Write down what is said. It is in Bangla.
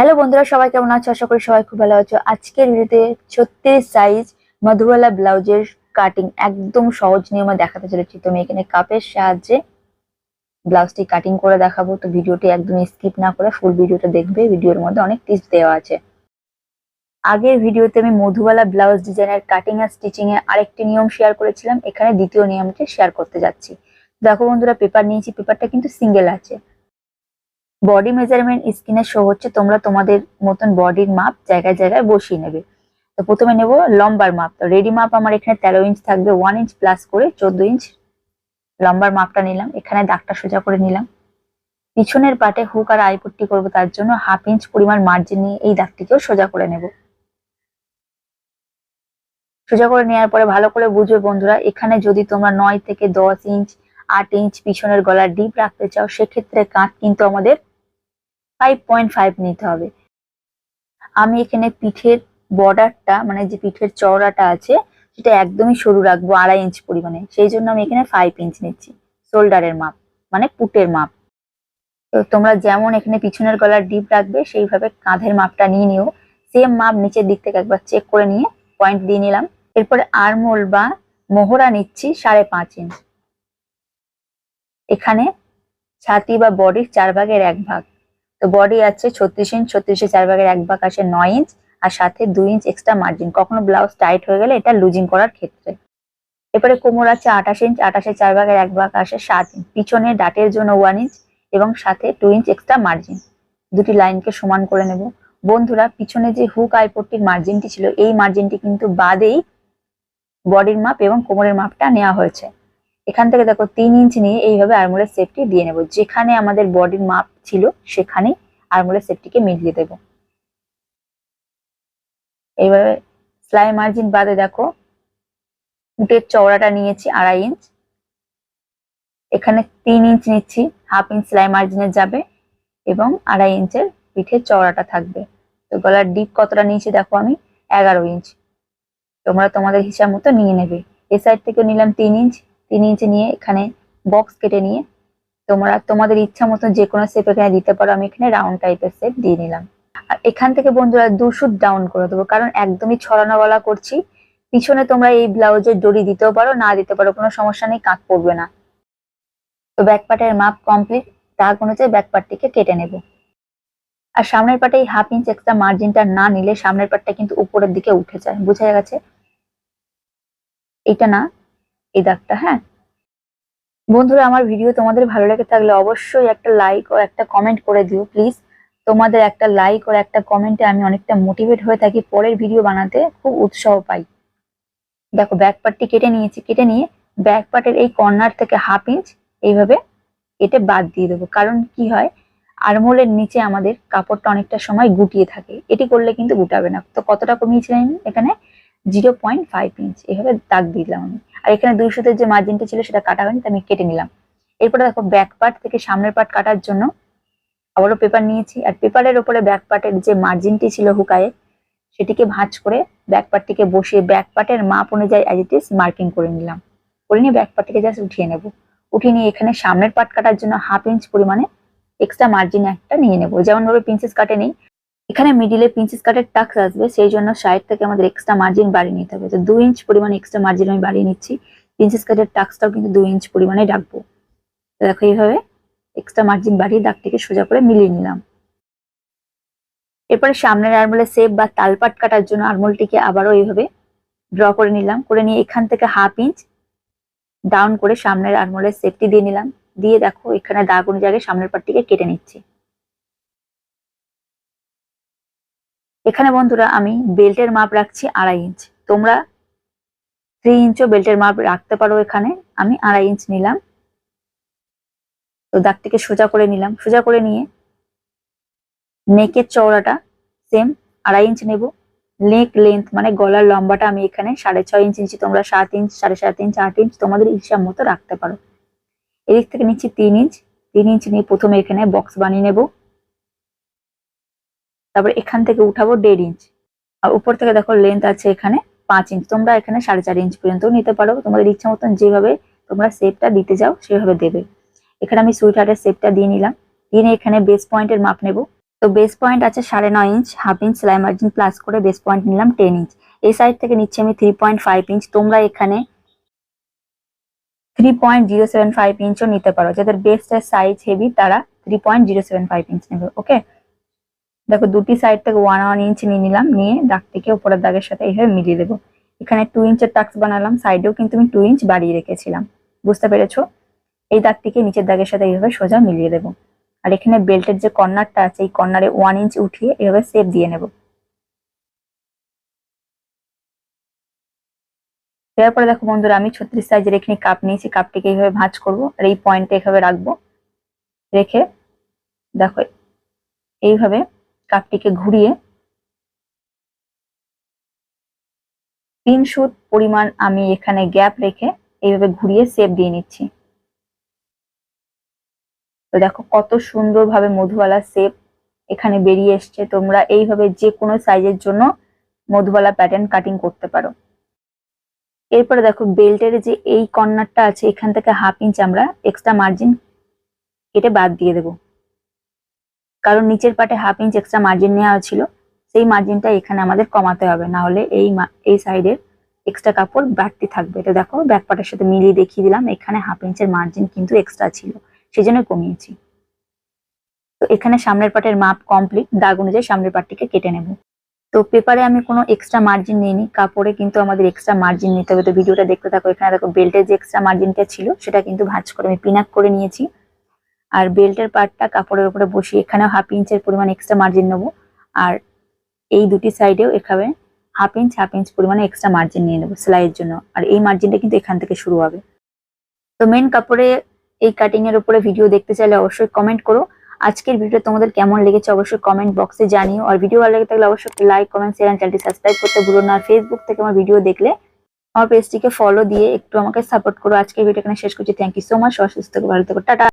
হ্যালো বন্ধুরা, সবাই কেমন আছো? আশা করি সবাই খুব ভালো আছো। আজকের ভিডিওতে ছত্রিশ সাইজ মধুবালা ব্লাউজের কাটিং একদম সহজ নিয়মে দেখাতে চলেছি। তুমি এখানে কাপের সাহায্যে ব্লাউজটি কাটিং করে দেখাবো। তো ভিডিওটি একদম স্কিপ না করে ফুল ভিডিওটা দেখবে। ভিডিওর মধ্যে অনেক টিপস দেওয়া আছে। আগের ভিডিওতে আমি মধুবালা ব্লাউজ ডিজাইনের কাটিং আর স্টিচিং এর আরেকটি নিয়ম শেয়ার করেছিলাম। এখানে দ্বিতীয় নিয়মটি শেয়ার করতে যাচ্ছি। দেখো বন্ধুরা পেপার নিয়েছি। পেপারটা কিন্তু সিঙ্গেল আছে। বডি মেজারমেন্ট স্ক্রিনে শো হচ্ছে, তোমরা তোমাদের মতন বডির মাপ জায়গায় জায়গায় বসিয়ে নেবে। তো প্রথমে নেব লম্বার মাপ। তো রেডি মাপ আমার এখানে তেরো ইঞ্চ থাকবে ওয়ান ইঞ্চ প্লাস করে চোদ্দ ইঞ্চ লম্বার মাপটা নিলাম। এখানে দাগটা সোজা করে নিলাম। পিছনের পাটে হুক আর আইপট্টি করব তার জন্য হাফ ইঞ্চ পরিমাণ মার্জিন নিয়ে এই দাগটিকেও সোজা করে নেব। সোজা করে নেওয়ার পরে ভালো করে বুঝবে বন্ধুরা, এখানে যদি তোমরা নয় থেকে দশ ইঞ্চ আট ইঞ্চ পিছনের গলার ডিপ রাখতে চাও, সেক্ষেত্রে কাঁধ কিন্তু আমাদের ফাইভ পয়েন্ট ফাইভ নিতে হবে। আমি এখানে পিঠের বর্ডারটা মানে যে পিঠের চওড়াটা আছে, সেটা একদমই সরু রাখব আড়াই ইঞ্চ পরিমাণে। সেই জন্য আমি এখানে ফাইভ ইঞ্চ নিচ্ছি। শোল্ডারের মাপ মানে পুটের মাপ। তো তোমরা যেমন এখানে পিছনের গলার ডিপ রাখবে, সেইভাবে কাঁধের মাপটা নিয়ে নিও। সেম মাপ নিচের দিক থেকে একবার চেক করে নিয়ে পয়েন্ট দিয়ে নিলাম। এরপরে আরমোল বা মোহরা নিচ্ছি সাড়ে পাঁচ ইঞ্চ এখানে ছাতি বা বডির চার ভাগের এক ভাগ। তো বডি আছে ছত্রিশ ইঞ্চ ছত্রিশে চার ভাগের এক ভাগ আসে নয় ইঞ্চ আর সাথে দুই ইঞ্চ এক্সট্রা মার্জিন কখনো ব্লাউজ টাইট হয়ে গেলে এটা লুজিং করার ক্ষেত্রে। এরপরে কোমর আছে আঠাশ ইঞ্চ আঠাশে চার ভাগের এক ভাগ আসে সাত ইঞ্চ পিছনে ডাটের জন্য ওয়ান ইঞ্চ এবং সাথে টু ইঞ্চ এক্সট্রা মার্জিন দুটি লাইনকে সমান করে নেব। বন্ধুরা, পিছনে যে হুক আইপট্টির মার্জিনটি ছিল, এই মার্জিনটি কিন্তু বাদেই বডির মাপ এবং কোমরের মাপটা নেওয়া হয়েছে। এখান থেকে দেখো তিন ইঞ্চ নিয়ে এইভাবে আরমোলের সেপটি দিয়ে নেব। যেখানে আমাদের বডির মাপ ছিল, সেখানেই আরমোলের সেপটিকে মিলিয়ে দেব। এইভাবে সেলাই মার্জিন বাদে দেখো, উটের চওড়াটা নিয়েছি আড়াই ইঞ্চ এখানে তিন ইঞ্চ নিচ্ছি হাফ ইঞ্চ সেলাই মার্জিনে যাবে এবং আড়াই ইঞ্চের পিঠের চওড়াটা থাকবে। তো গলার ডিপ কতটা নিয়েছি দেখো আমি, এগারো ইঞ্চ তোমরা তোমাদের হিসাব মতো নিয়ে নেবে। এ সাইড থেকে নিলাম তিন ইঞ্চ তিন ইঞ্চি নিয়ে এখানে বক্স কেটে নিয়ে তোমরা, তোমাদের ইচ্ছা মতো যে কোনো শেপ এখানে দিতে পারো, আমি এখানে রাউন্ড টাইপের শেপ দিয়ে নিলাম। আর এখান থেকে বন্ধুরা দুশুট ডাউন করে দেবো, কারণ একদমই ছড়ানো গলা করছি। পিছনে তোমরা এই ব্লাউজের দড়ি দিতেও পারো, না দিতে পারো, কোনো সমস্যা নেই কাঁক পড়বে না। তো ব্যাক পার্টের মাপ কমপ্লিট তার অনুযায়ী ব্যাক পার্টটিকে কেটে নেব। আর সামনের পাটে এই হাফ ইঞ্চ এক্সট্রা মার্জিনটা না নিলে সামনের পাটটা কিন্তু উপরের দিকে উঠে যায়, বোঝা গেছে? এটা না এই দাগটা হ্যাঁ? বন্ধুরা, আমার ভিডিও তোমাদের ভালো লেগে থাকলে অবশ্যই একটা লাইক ও একটা কমেন্ট করে দিও প্লিজ তোমাদের একটা লাইক ও একটা কমেন্টে আমি অনেকটা মোটিভেট হয়ে থাকি পরের ভিডিও বানাতে, খুব উৎসাহ পাই। দেখো ব্যাক পার্টটি কেটে নিয়েছি, কেটে নিয়ে ব্যাক পার্টের এই কর্নার থেকে হাফ ইঞ্চ এইভাবে কেটে বাদ দিয়ে দেবো। কারণ কি হয়, আরমোলের নিচে আমাদের কাপড়টা অনেকটা সময় গুটিয়ে থাকে। এটি করলে কিন্তু গুটাবে না। তো কতটা কমিয়েছিলেন এখানে? জিরো পয়েন্ট ফাইভ ইঞ্চ এভাবে দাগ দিলাম আমি। আর এখানে দুই সুতের যে মার্জিনটা ছিল সেটা কাটা হয়নি আমি কেটে নিলাম। এরপরে দেখো ব্যাক পার্ট থেকে সামনের পার্ট কাটার জন্য আবারও পেপার নিয়েছি। আর পেপারের ওপরে ব্যাক পার্টের যে মার্জিনটি ছিল হুকায়ে, সেটিকে ভাঁজ করে ব্যাক পার্টটিকে বসিয়ে ব্যাক পার্টের মাপ অনুযায়ী অ্যাজ ইট ইজ মার্কিং করে নিলাম। করে নিয়ে ব্যাক পার্টটিকে জাস্ট উঠিয়ে নেব। উঠিয়ে নিয়ে এখানে সামনের পার্ট কাটার জন্য হাফ ইঞ্চ পরিমাণে এক্সট্রা মার্জিন একটা নিয়ে নেব। যেমন ভাবে প্রিন্সেস কাটে নেই এখানে মিডিলে প্রিন্সেস কাটের টাক্স আসবে, সেই জন্য সাইড থেকে আমাদের এক্সট্রা মার্জিন বাড়িয়ে নিতে হবে। তো দু ইঞ্চ পরিমাণে এক্সট্রা মার্জিন আমি বাড়িয়ে নিচ্ছি। প্রিন্সেস কাটের টাক্সটাও কিন্তু দু ইঞ্চ পরিমাণে রাখব। দেখো এইভাবে এক্সট্রা মার্জিন বাড়িয়ে দাগটিকে সোজা করে মিলিয়ে নিলাম। এরপরে সামনের আরমোলের সেপ বা তালপাট কাটার জন্য আরমোলটিকে আবারও এইভাবে ড্র করে নিলাম। করে নিয়ে এখান থেকে হাফ ইঞ্চ ডাউন করে সামনের আরমোলের সেপটি দিয়ে নিলাম। দিয়ে দেখো এখানে দাগ অনুযায়ী সামনের পাটটিকে কেটে নিচ্ছি। এখানে বন্ধুরা আমি বেল্টের মাপ রাখছি আড়াই ইঞ্চ। তোমরা থ্রি ইঞ্চও বেল্টের মাপ রাখতে পারো এখানে। আমি আড়াই ইঞ্চ নিলাম। তো দাগটিকে সোজা করে নিলাম। সোজা করে নিয়ে নেকের চওড়াটা সেম আড়াই ইঞ্চ নেব। নেক লেন্থ মানে গলার লম্বাটা আমি এখানে সাড়ে ছয় ইঞ্চ ইঞ্চি তোমরা সাত ইঞ্চ, সাড়ে সাত ইঞ্চ, আট ইঞ্চ তোমাদের হিসাব মতো রাখতে পারো। এদিক থেকে নিচ্ছি তিন ইঞ্চ। তিন ইঞ্চ নিয়ে প্রথমে এখানে বক্স বানিয়ে নেব। তারপর এখান থেকে উঠাবো দেড় ইঞ্চ আর উপর থেকে দেখো লেন্থ আছে এখানে পাঁচ ইঞ্চ তোমরা এখানে সাড়ে চার ইঞ্চ পর্যন্ত নিতে পারো। তোমাদের ইচ্ছা মতন যেভাবে তোমরা শেপটা দিতে যাও সেভাবে দেবে। এখানে আমি সুইট হার্টের শেপটা দিয়ে নিলাম। দিয়ে এখানে বেস পয়েন্টের মাপ নেব। তো বেস পয়েন্ট আছে সাড়ে নয় ইঞ্চ হাফ ইঞ্চ সেলাই মার্জিন প্লাস করে বেস পয়েন্ট নিলাম টেন ইঞ্চ এই সাইড থেকে নিচ্ছি আমি থ্রি পয়েন্ট ফাইভ ইঞ্চ তোমরা এখানে three point zero seven five ইঞ্চও নিতে পারো। যাদের বেসটার সাইজ হেভি তারা three point zero seven five inch নেবে ওকে দেখো দুটি সাইড থেকে ওয়ান ওয়ান ইঞ্চ নিয়ে নিলাম, নিয়ে দাগটিকে উপরের দাগের সাথে এইভাবে মিলিয়ে দেবো। এখানে টু ইঞ্চের টাক্স বানালাম সাইডেও কিন্তু আমি টু ইঞ্চ বাড়িয়ে রেখেছিলাম। বুঝতে পেরেছ? এই দাগটিকে নিচের দাগের সাথে এইভাবে সোজা মিলিয়ে দেবো। আর এখানে বেল্টের যে কর্নারটা আছে, এই কর্নারে ওয়ান ইঞ্চ উঠিয়ে এভাবে সেপ দিয়ে নেব। দেওয়ার পরে দেখো বন্ধুরা, আমি ছত্রিশ সাইজের এখানে কাপ নিয়েছি কাপটিকে এইভাবে ভাঁজ করব, আর এই পয়েন্টে এইভাবে রাখব। রেখে দেখো, এইভাবে কাপটিকে ঘুরিয়ে তিন পরিমাণ আমি এখানে গ্যাপ রেখে এইভাবে ঘুরিয়ে সেপ দিয়ে নিচ্ছি। তো দেখো কত সুন্দরভাবে মধুবালা শেপ এখানে বেরিয়ে এসছে। তোমরা এইভাবে যে কোনো সাইজের জন্য মধুবালা প্যাটার্ন কাটিং করতে পারো। এরপরে দেখো বেল্টের যে এই কর্নারটা আছে, এখান থেকে হাফ ইঞ্চ আমরা এক্সট্রা মার্জিন কেটে বাদ দিয়ে দেব। কারণ নিচের পাটে হাফ ইঞ্চ এক্সট্রা মার্জিন নেওয়া ছিল, সেই মার্জিনটা এখানে আমাদের কমাতে হবে, না হলে এই এই সাইডের এক্সট্রা কাপড় বাড়তি থাকবে। এটা দেখো ব্যাক পাটের সাথে মিলিয়ে দেখিয়ে দিলাম, এখানে হাফ ইঞ্চের মার্জিন কিন্তু এক্সট্রা ছিল সেই জন্য কমিয়েছি। তো এখানে সামনের পাটের মাপ কমপ্লিট দাগ অনুযায়ী সামনের পাটটিকে কেটে নেব। তো পেপারে আমি কোনো এক্সট্রা মার্জিন নিইনি, কাপড়ে কিন্তু আমাদের এক্সট্রা মার্জিন নিতে হবে। তো ভিডিওটা দেখতে থাকো, এখানে দেখো বেল্টের যে এক্সট্রা মার্জিনটা ছিল, সেটা কিন্তু ভাঁজ করে আমি পিনাক করে নিয়েছি। আর বেল্টের পার্টটা কাপড়ের উপরে বসিয়ে এখানেও হাফ ইঞ্চের পরিমাণ এক্সট্রা মার্জিন নেব। আর এই দুটি সাইডেও এখানে হাফ ইঞ্চ হাফ ইঞ্চ পরিমাণে এক্সট্রা মার্জিন নিয়ে নেব সেলাইয়ের জন্য। আর এই মার্জিনটা কিন্তু এখান থেকে শুরু হবে। তো মেন কাপড়ে এই কাটিং এর উপরে ভিডিও দেখতে চাইলে অবশ্যই কমেন্ট করো। আজকের ভিডিও তোমাদের কেমন লেগেছে অবশ্যই কমেন্ট বক্সে জানিও। আর ভিডিও ভালো লেগে থাকলে অবশ্যই লাইক কমেন্ট শেয়ার চ্যানেলটি সাবস্ক্রাইব করতে ভুলো না। আর ফেসবুক থেকে আমার ভিডিও দেখলে আমার পেজটিকে ফলো দিয়ে একটু আমাকে সাপোর্ট করো। আজকের ভিডিও এখানে শেষ করছি। থ্যাংক ইউ সো মাচ অসুস্থ ভালো থেকো। টাটা।